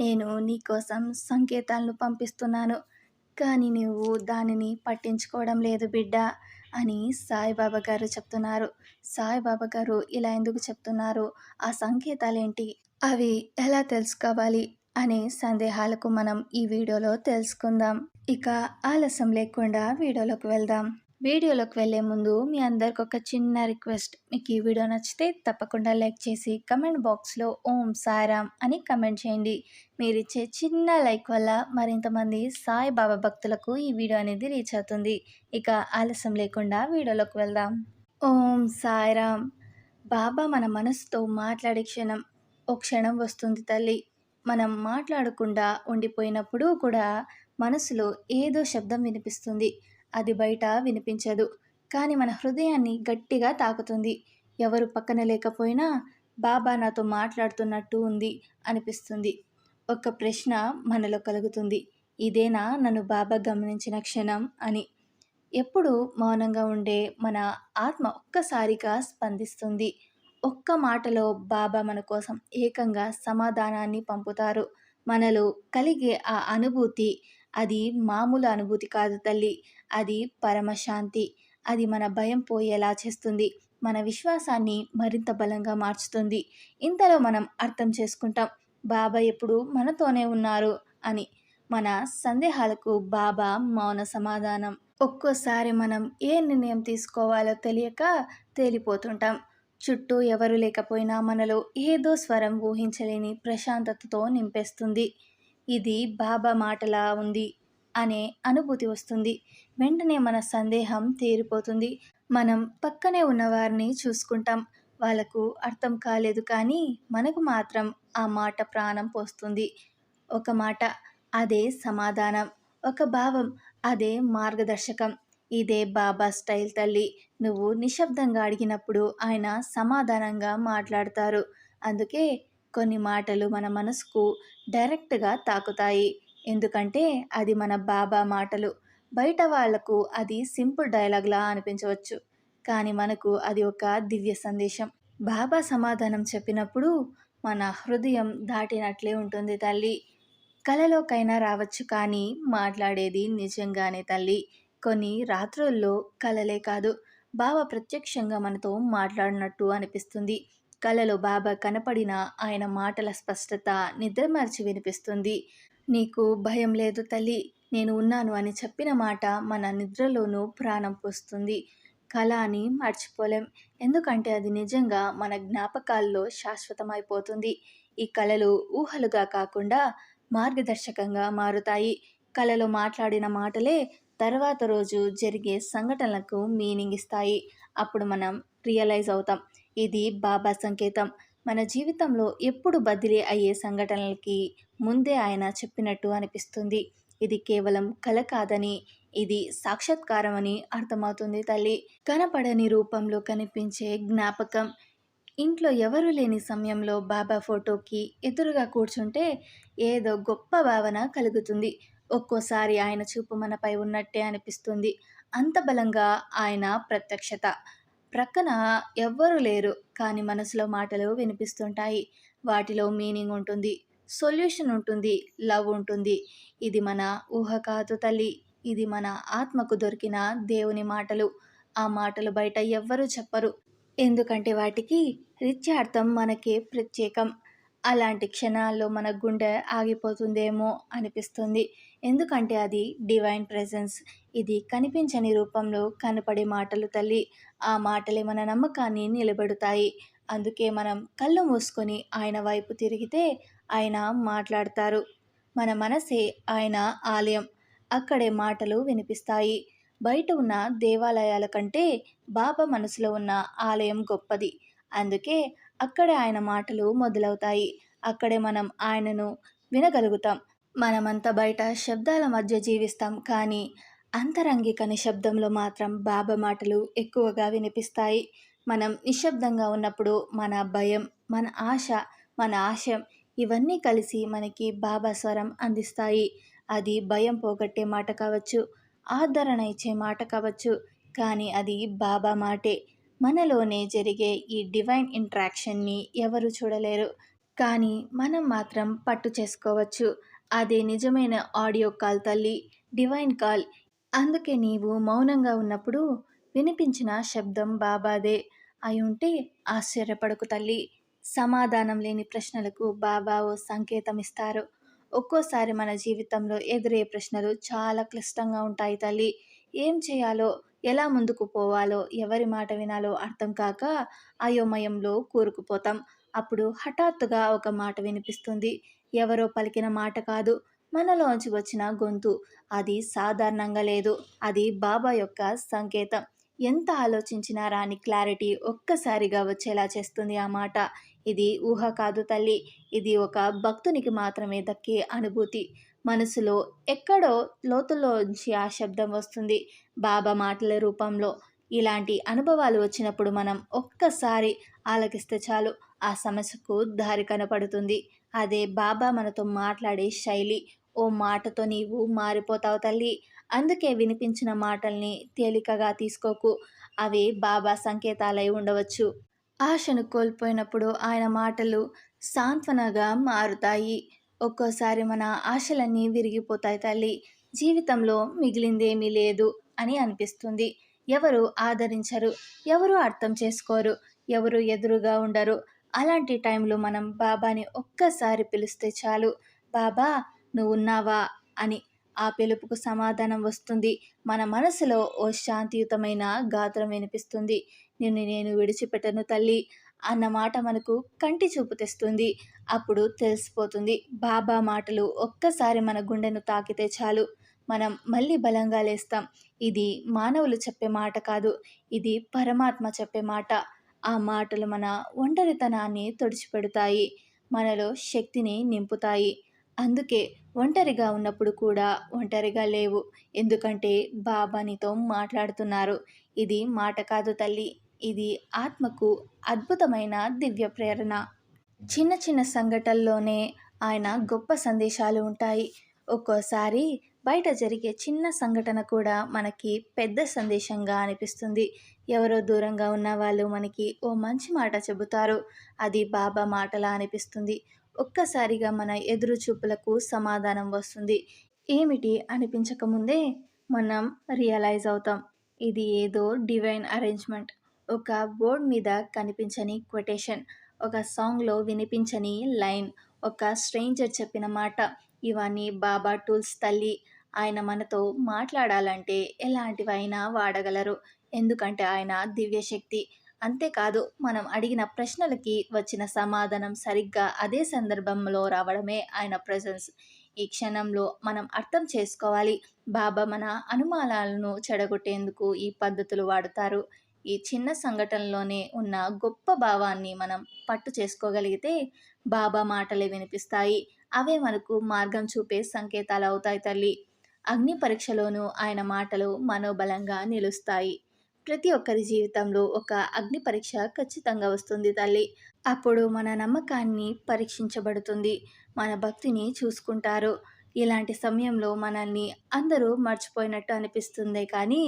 నేను నీకోసం సంకేతాలను పంపిస్తున్నాను. కానీ నువ్వు దానిని పట్టించుకోవడం లేదు బిడ్డ అని సాయిబాబా గారు చెప్తున్నారు. సాయిబాబా గారు ఇలా ఎందుకు చెప్తున్నారు? ఆ సంకేతాలేంటి? అవి ఎలా తెలుసుకోవాలి? అనే సందేహాలకు మనం ఈ వీడియోలో తెలుసుకుందాం. ఇక ఆలస్యం లేకుండా వీడియోలోకి వెళ్దాం. వీడియోలోకి వెళ్ళే ముందు మీ అందరికి ఒక చిన్న రిక్వెస్ట్. మీకు ఈ వీడియో నచ్చితే తప్పకుండా లైక్ చేసి కమెంట్ బాక్స్లో ఓం సాయిరామ్ అని కమెంట్ చేయండి. మీరు ఇచ్చే చిన్న లైక్ వల్ల మరింతమంది సాయి బాబా భక్తులకు ఈ వీడియో అనేది రీచ్ అవుతుంది. ఇక ఆలస్యం లేకుండా వీడియోలోకి వెళ్దాం. ఓం సాయిరామ్ బాబా మన మనసుతో మాట్లాడే క్షణం ఓ క్షణం వస్తుంది తల్లి. మనం మాట్లాడకుండా ఉండిపోయినప్పుడు కూడా మనసులో ఏదో శబ్దం వినిపిస్తుంది. అది బయట వినిపించదు. కానీ మన హృదయాన్ని గట్టిగా తాకుతుంది. ఎవరు పక్కన లేకపోయినా బాబా నాతో మాట్లాడుతున్నట్టు ఉంది అనిపిస్తుంది. ఒక ప్రశ్న మనలో కలుగుతుంది. ఇదేనా నన్ను బాబా గమనించిన క్షణం అని. ఎప్పుడు మౌనంగా ఉండే మన ఆత్మ ఒక్కసారిగా స్పందిస్తుంది. ఒక్క మాటలో బాబా మన కోసం ఏకంగా సమాధానాన్ని పంపుతారు. మనలో కలిగే ఆ అనుభూతి అది మామూలు అనుభూతి కాదు తల్లి. అది పరమశాంతి. అది మన భయం పోయేలా చేస్తుంది. మన విశ్వాసాన్ని మరింత బలంగా మార్చుతుంది. ఇంతలో మనం అర్థం చేసుకుంటాం బాబా ఎప్పుడు మనతోనే ఉన్నారు అని. మన సందేహాలకు బాబా మౌన సమాధానం. ఒక్కోసారి మనం ఏ నిర్ణయం తీసుకోవాలో తెలియక తేలిపోతుంటాం. చుట్టూ ఎవరు లేకపోయినా మనలో ఏదో స్వరం ఊహించలేని ప్రశాంతతతో నింపేస్తుంది. ఇది బాబా మాటలా ఉంది. అనే అనుభూతి వస్తుంది. వెంటనే మన సందేహం తీరిపోతుంది. మనం పక్కనే ఉన్నవారిని చూసుకుంటాం. వాళ్ళకు అర్థం కాలేదు కానీ మనకు మాత్రం ఆ మాట ప్రాణం పోస్తుంది. ఒక మాట అదే సమాధానం. ఒక భావం అదే మార్గదర్శకం. ఇదే బాబా స్టైల్ తల్లి. నువ్వు నిశ్శబ్దంగా అడిగినప్పుడు ఆయన సమాధానంగా మాట్లాడతారు. అందుకే కొన్ని మాటలు మన మనసుకు డైరెక్ట్గా తాకుతాయి. ఎందుకంటే అది మన బాబా మాటలు. బయట వాళ్ళకు అది సింపుల్ డైలాగ్లా అనిపించవచ్చు. కానీ మనకు అది ఒక దివ్య సందేశం. బాబా సమాధానం చెప్పినప్పుడు మన హృదయం దాటినట్లే ఉంటుంది తల్లి. కలలోకైనా రావచ్చు కానీ మాట్లాడేది నిజంగానే తల్లి. కొన్ని రాత్రుల్లో కలలే కాదు బాబా ప్రత్యక్షంగా మనతో మాట్లాడినట్టు అనిపిస్తుంది. కలలో బాబా కనపడిన ఆయన మాటల స్పష్టత నిద్రమర్చి వినిపిస్తుంది. నీకు భయం లేదు తల్లి నేను ఉన్నాను అని చెప్పిన మాట మన నిద్రలోనూ ప్రాణం పోస్తుంది. కళ అని మర్చిపోలేం. ఎందుకంటే అది నిజంగా మన జ్ఞాపకాల్లో శాశ్వతమైపోతుంది. ఈ కళలు ఊహలుగా కాకుండా మార్గదర్శకంగా మారుతాయి. కళలో మాట్లాడిన మాటలే తర్వాత రోజు జరిగే సంఘటనలకు మీనింగ్ ఇస్తాయి. అప్పుడు మనం రియలైజ్ అవుతాం. ఇది బాబా సంకేతం. మన జీవితంలో ఎప్పుడు బదిలీ అయ్యే సంఘటనలకి ముందే ఆయన చెప్పినట్టు అనిపిస్తుంది. ఇది కేవలం కల కాదని ఇది సాక్షాత్కారం అని అర్థమవుతుంది తల్లి. కనపడని రూపంలో కనిపించే జ్ఞాపకం. ఇంట్లో ఎవరు లేని సమయంలో బాబా ఫోటోకి ఎదురుగా కూర్చుంటే ఏదో గొప్ప భావన కలుగుతుంది. ఒక్కోసారి ఆయన చూపు మనపై ఉన్నట్టే అనిపిస్తుంది. అంత బలంగా ఆయన ప్రత్యక్షత. ప్రక్కన ఎవ్వరూ లేరు కానీ మనసులో మాటలు వినిపిస్తుంటాయి. వాటిలో మీనింగ్ ఉంటుంది సొల్యూషన్ ఉంటుంది లవ్ ఉంటుంది. ఇది మన ఊహ కాదు తల్లి ఇది మన ఆత్మకు దొరికిన దేవుని మాటలు. ఆ మాటలు బయట ఎవ్వరూ చెప్పరు. ఎందుకంటే వాటికి రిత్యార్థం మనకే ప్రత్యేకం. అలాంటి క్షణాల్లో మన గుండె ఆగిపోతుందేమో అనిపిస్తుంది. ఎందుకంటే అది డివైన్ ప్రెజెన్స్ ఇది కనిపించని రూపంలో కనపడే మాటలు తల్లి. ఆ మాటలే మన నమ్మకాన్ని నిలబెడతాయి. అందుకే మనం కళ్ళు మూసుకొని ఆయన వైపు తిరిగితే ఆయన మాట్లాడతారు. మన మనసే ఆయన ఆలయం. అక్కడే మాటలు వినిపిస్తాయి. బయట ఉన్న దేవాలయాల కంటే బాబా మనసులో ఉన్న ఆలయం గొప్పది. అందుకే అక్కడే ఆయన మాటలు మొదలవుతాయి. అక్కడే మనం ఆయనను వినగలుగుతాం. మనమంతా బయట శబ్దాల మధ్య జీవిస్తాం. కానీ అంతరంగిక నిశ్శబ్దంలో మాత్రం బాబా మాటలు ఎక్కువగా వినిపిస్తాయి. మనం నిశ్శబ్దంగా ఉన్నప్పుడు మన భయం మన ఆశ మన ఆశయం ఇవన్నీ కలిసి మనకి బాబా స్వరం అందిస్తాయి. అది భయం పోగొట్టే మాట కావచ్చు ఆదరణ ఇచ్చే మాట కావచ్చు. కానీ అది బాబా మాటే. మనలోనే జరిగే ఈ డివైన్ ఇంట్రాక్షన్ని ఎవరు చూడలేరు. కానీ మనం మాత్రం పట్టు చేసుకోవచ్చు. అదే నిజమైన ఆడియో కాల్ తల్లి డివైన్ కాల్. అందుకే నీవు మౌనంగా ఉన్నప్పుడు వినిపించిన శబ్దం బాబాదే. అయి ఉంటే ఆశ్చర్యపడకు తల్లి. సమాధానం లేని ప్రశ్నలకు బాబా ఓ సంకేతం ఇస్తారు ఒక్కోసారి మన జీవితంలో ఎదురే ప్రశ్నలు చాలా క్లిష్టంగా ఉంటాయి తల్లి. ఏం చేయాలో ఎలా ముందుకు పోవాలో ఎవరి మాట వినాలో అర్థం కాక అయోమయంలో కూరుకుపోతాం. అప్పుడు హఠాత్తుగా ఒక మాట వినిపిస్తుంది. ఎవరో పలికిన మాట కాదు. మనలోంచి వచ్చిన గొంతు. అది సాధారణంగా లేదు. అది బాబా యొక్క సంకేతం. ఎంత ఆలోచించినా రాని క్లారిటీ ఒక్కసారిగా వచ్చేలా చేస్తుంది ఆ మాట. ఇది ఊహ కాదు తల్లి. ఇది ఒక భక్తునికి మాత్రమే దక్కే అనుభూతి. మనసులో ఎక్కడో లోతుల్లోంచి ఆ శబ్దం వస్తుంది. బాబా మాటల రూపంలో ఇలాంటి అనుభవాలు వచ్చినప్పుడు మనం ఒక్కసారి ఆలకిస్తే చాలు. ఆ సమస్యకు దారి కనపడుతుంది. అదే బాబా మనతో మాట్లాడే శైలి ఓ మాటతో నీవు మారిపోతావు తల్లి. అందుకే వినిపించిన మాటల్ని తేలికగా తీసుకోకు. అవి బాబా సంకేతాలై ఉండవచ్చు. ఆశను కోల్పోయినప్పుడు ఆయన మాటలు సాంత్వనగా మారుతాయి. ఒక్కోసారి మన ఆశలన్నీ విరిగిపోతాయి తల్లి. జీవితంలో మిగిలిందేమీ లేదు అని అనిపిస్తుంది. ఎవరు ఆదరించరు ఎవరు అర్థం చేసుకోరు ఎవరు ఎదురుగా ఉండరు. అలాంటి టైంలో మనం బాబాని ఒక్కసారి పిలిస్తే చాలు. బాబా నువ్వు ఉన్నావా అని ఆ పిలుపుకు సమాధానం వస్తుంది. మన మనసులో ఓ శాంతియుతమైన గాత్రం వినిపిస్తుంది. నిన్ను నేను విడిచిపెట్టను తల్లి. అన్న మాట మనకు కంటి చూపు తెస్తుంది. అప్పుడు తెలిసిపోతుంది. బాబా మాటలు ఒక్కసారి మన గుండెను తాకితే చాలు. మనం మళ్ళీ బలంగా లేస్తాం. ఇది మానవులు చెప్పే మాట కాదు. ఇది పరమాత్మ చెప్పే మాట. ఆ మాటలు మన ఒంటరితనాన్ని తుడిచిపెడతాయి. మనలో శక్తిని నింపుతాయి. అందుకే ఒంటరిగా ఉన్నప్పుడు కూడా ఒంటరిగా లేవు. ఎందుకంటే బాబా నీతో మాట్లాడుతున్నారు. ఇది మాట కాదు తల్లి. ఇది ఆత్మకు అద్భుతమైన దివ్య ప్రేరణ. చిన్న చిన్న సంఘటనల్లోనే ఆయన గొప్ప సందేశాలు ఉంటాయి. ఒక్కోసారి బయట జరిగే చిన్న సంఘటన కూడా మనకి పెద్ద సందేశంగా అనిపిస్తుంది. ఎవరో దూరంగా ఉన్న వాళ్ళు మనకి ఓ మంచి మాట చెబుతారు. అది బాబా మాటలా అనిపిస్తుంది. ఒక్కసారిగా మన ఎదురు చూపులకు సమాధానం వస్తుంది. ఏమిటి అనిపించకముందే మనం రియలైజ్ అవుతాం. ఇది ఏదో డివైన్ అరేంజ్మెంట్. ఒక బోర్డ్ మీద కనిపించని కొటేషన్ ఒక సాంగ్లో వినిపించని లైన్ ఒక స్ట్రేంజర్ చెప్పిన మాట. ఇవన్నీ బాబా టూల్స్ తల్లి. ఆయన మనతో మాట్లాడాలంటే ఎలాంటివైనా వాడగలరు. ఎందుకంటే ఆయన దివ్యశక్తి. అంతేకాదు మనం అడిగిన ప్రశ్నలకి వచ్చిన సమాధానం సరిగ్గా అదే సందర్భంలో రావడమే ఆయన ప్రజెన్స్ ఈ క్షణంలో మనం అర్థం చేసుకోవాలి. బాబా మన అనుమానాలను చెడగొట్టేందుకు ఈ పద్ధతులు వాడుతారు. ఈ చిన్న సంఘటనలోనే ఉన్న గొప్ప భావాన్ని మనం పట్టు చేసుకోగలిగితే బాబా మాటలే వినిపిస్తాయి. అవే మనకు మార్గం చూపే సంకేతాలు అవుతాయి తల్లి. అగ్ని పరీక్షలోనూ ఆయన మాటలు మనోబలంగా నిలుస్తాయి. ప్రతి ఒక్కరి జీవితంలో ఒక అగ్ని పరీక్ష ఖచ్చితంగా వస్తుంది తల్లి. అప్పుడు మన నమ్మకాన్ని పరీక్షించబడుతుంది. మన భక్తిని చూసుకుంటారు. ఇలాంటి సమయంలో మనల్ని అందరూ మర్చిపోయినట్టు అనిపిస్తుంది కానీ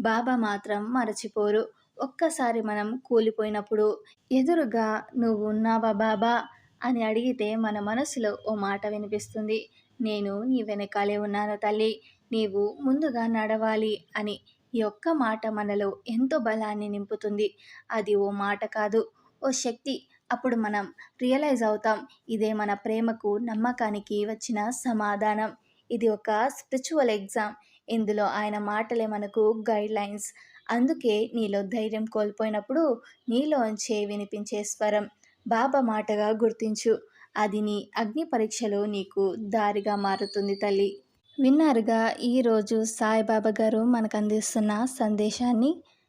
బాబా మాత్రం మరచిపోరు. ఒక్కసారి మనం కూలిపోయినప్పుడు ఎదురుగా నువ్వు ఉన్నావా బాబా? అని అడిగితే మన మనసులో ఓ మాట వినిపిస్తుంది. నేను నీ వెనకాలే ఉన్నాను తల్లి. నీవు ముందుగా నడవాలి అని ఈ ఒక్క మాట మనలో ఎంతో బలాన్ని నింపుతుంది. అది ఓ మాట కాదు ఓ శక్తి. అప్పుడు మనం రియలైజ్ అవుతాం ఇదే మన ప్రేమకు నమ్మకానికి వచ్చిన సమాధానం. ఇది ఒక స్పిరిచువల్ ఎగ్జామ్ ఇందులో ఆయన మాటలే మనకు గైడ్ లైన్స్ అందుకే నీలో ధైర్యం కోల్పోయినప్పుడు నీలోంచే వినిపించే స్వరం బాబా మాటగా గుర్తించు. అది నీ అగ్ని పరీక్షలో నీకు దారిగా మారుతుంది తల్లి. విన్నారుగా ఈరోజు సాయిబాబా గారు మనకు అందిస్తున్న సందేశాన్ని?